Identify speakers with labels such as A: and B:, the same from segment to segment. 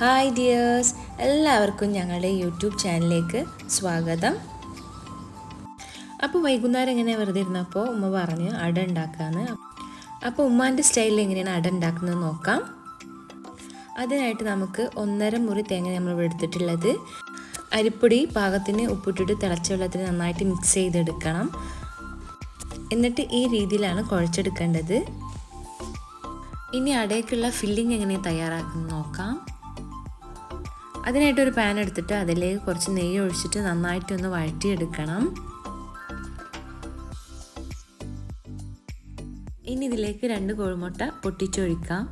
A: Hi dears എല്ലാവർക്കും ഞങ്ങളുടെ YouTube ചാനലിലേക്ക് സ്വാഗതം. അപ്പോൾ വൈകുന്നേരം ഇങ്ങനെ വെറുതെ ഇരുന്നപ്പോൾ ഉമ്മ പറഞ്ഞ് അട ഉണ്ടാക്കാന്ന്. അപ്പോൾ ഉമ്മാന്റെ സ്റ്റൈലിൽ എങ്ങനെയാണ് അട ഉണ്ടാക്കുന്നത് നോക്കാം. അതിനായിട്ട് നമുക്ക് ഒന്നര മുറി തേങ്ങ നമ്മൾ എടുത്തിട്ടുള്ളത്. അരിപ്പൊടി പാകത്തിന് ഉപ്പിട്ടിട്ട് തിളച്ച വെള്ളത്തിൽ നന്നായിട്ട് മിക്സ് ചെയ്തെടുക്കണം. എന്നിട്ട് ഈ രീതിയിലാണ് കുഴച്ചെടുക്കേണ്ടത്. ഇനി അടയ്ക്കുള്ള ഫില്ലിംഗ് എങ്ങനെ തയ്യാറാക്കുന്നത് നോക്കാം. അതിനായിട്ട് ഒരു പാൻ എടുത്തിട്ട് അതിലേക്ക് കുറച്ച് നെയ്യ് ഒഴിച്ചിട്ട് നന്നായിട്ടൊന്ന് വഴറ്റിയെടുക്കണം. ഇനി ഇതിലേക്ക് രണ്ട് കോഴിമുട്ട പൊട്ടിച്ചൊഴിക്കാം.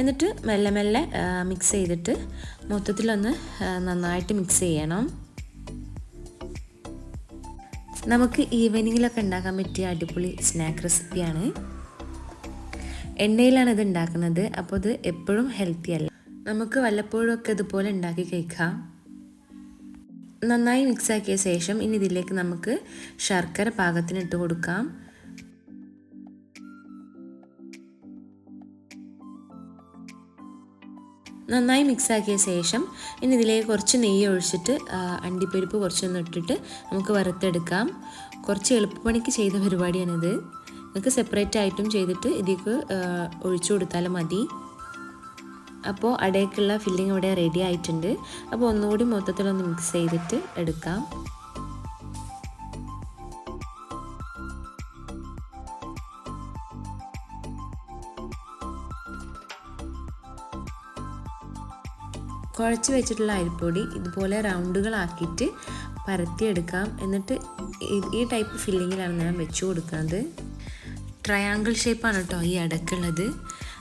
A: എന്നിട്ട് മെല്ലെ മെല്ലെ മിക്സ് ചെയ്തിട്ട് മൊത്തത്തിലൊന്ന് നന്നായിട്ട് മിക്സ് ചെയ്യണം. നമുക്ക് ഈവനിങ്ങിലൊക്കെ ഉണ്ടാക്കാൻ പറ്റിയ അടിപൊളി സ്നാക്ക് റെസിപ്പിയാണ് എണ്ണയിലാണ് ഇത് ഉണ്ടാക്കുന്നത് അപ്പോൾ ഇത് എപ്പോഴും ഹെൽത്തി അല്ല. നമുക്ക് വല്ലപ്പോഴുമൊക്കെ ഇതുപോലെ ഉണ്ടാക്കി കഴിക്കാം. നന്നായി മിക്സ് ആക്കിയ ശേഷം ഇനി ഇതിലേക്ക് നമുക്ക് ശർക്കര പാകത്തിന് ഇട്ട് കൊടുക്കാം. നന്നായി മിക്സ് ആക്കിയ ശേഷം ഇനി ഇതിലേക്ക് കുറച്ച് നെയ്യ് ഒഴിച്ചിട്ട് അണ്ടിപ്പരിപ്പ് കുറച്ചൊന്ന് ഇട്ടിട്ട് നമുക്ക് വറുത്തെടുക്കാം. കുറച്ച് എളുപ്പപ്പണിക്ക് ചെയ്ത പരിപാടിയാണിത്. നിങ്ങൾക്ക് സെപ്പറേറ്റ് ആയിട്ടും ചെയ്തിട്ട് ഇതിലേക്ക് ഒഴിച്ചു കൊടുത്താലും മതി. അപ്പോൾ അടയ്ക്കുള്ള ഫില്ലിംഗ് ഇവിടെ റെഡി ആയിട്ടുണ്ട്. അപ്പോൾ ഒന്നുകൂടി മൊത്തത്തിലൊന്ന് മിക്സ് ചെയ്തിട്ട് എടുക്കാം. കുഴച്ച് വെച്ചിട്ടുള്ള അരിപ്പൊടി ഇതുപോലെ റൗണ്ടുകളാക്കിയിട്ട് പരത്തിയെടുക്കാം. എന്നിട്ട് ഈ ടൈപ്പ് ഫില്ലിങ്ങിലാണ് ഞാൻ വെച്ചു കൊടുക്കുന്നത്. ട്രയാങ്കിൾ ഷേപ്പാണ് കേട്ടോ ഈ അടക്കുള്ളത്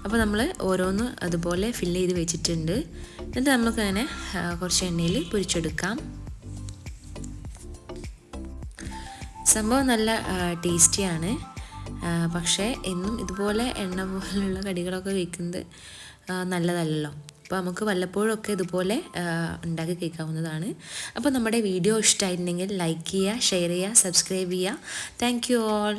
A: അപ്പോൾ നമ്മൾ ഓരോന്ന് അതുപോലെ ഫിൽ ചെയ്ത് വെച്ചിട്ടുണ്ട്. എന്നിട്ട് നമുക്ക് അങ്ങനെ കുറച്ച് എണ്ണയിൽ പൊരിച്ചെടുക്കാം. സംഭവം നല്ല ടേസ്റ്റിയാണ് പക്ഷേ എന്നും ഇതുപോലെ എണ്ണ പോലുള്ള കടികളൊക്കെ കഴിക്കുന്നത് നല്ലതല്ലല്ലോ. അപ്പോൾ നമുക്ക് വല്ലപ്പോഴൊക്കെ ഇതുപോലെ ഉണ്ടാക്കി കേൾക്കാവുന്നതാണ്. അപ്പോൾ നമ്മുടെ വീഡിയോ ഇഷ്ടമായിരുന്നെങ്കിൽ ലൈക്ക് ചെയ്യുക ഷെയർ ചെയ്യുക സബ്സ്ക്രൈബ് ചെയ്യുക. Thank you all